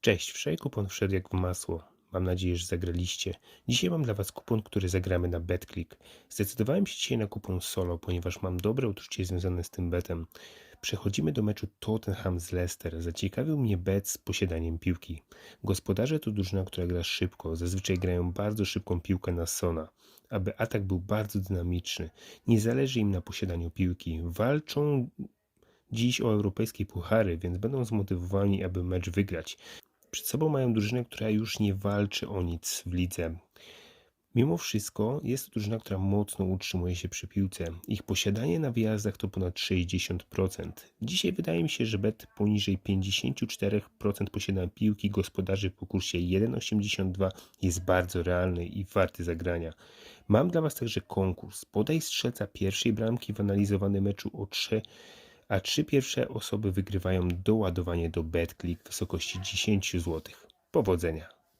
Cześć, wczoraj kupon wszedł jak w masło. Mam nadzieję, że zagraliście. Dzisiaj mam dla Was kupon, który zagramy na BetClick. Zdecydowałem się dzisiaj na kupon solo, ponieważ mam dobre uczucie związane z tym betem. Przechodzimy do meczu Tottenham z Leicester. Zaciekawił mnie bet z posiadaniem piłki. Gospodarze to drużyna, która gra szybko. Zazwyczaj grają bardzo szybką piłkę na Sona, aby atak był bardzo dynamiczny. Nie zależy im na posiadaniu piłki. Walczą dziś o europejskie puchary, więc będą zmotywowani, aby mecz wygrać. Przed sobą mają drużynę, która już nie walczy o nic w lidze. Mimo wszystko jest to drużyna, która mocno utrzymuje się przy piłce. Ich posiadanie na wyjazdach to ponad 60%. Dzisiaj wydaje mi się, że bet poniżej 54% posiadania piłki gospodarzy po kursie 1,82 jest bardzo realny i warty zagrania. Mam dla Was także konkurs. Podaj strzelca pierwszej bramki w analizowanym meczu o 3 a trzy pierwsze osoby wygrywają doładowanie do BetClick w wysokości 10 zł. Powodzenia!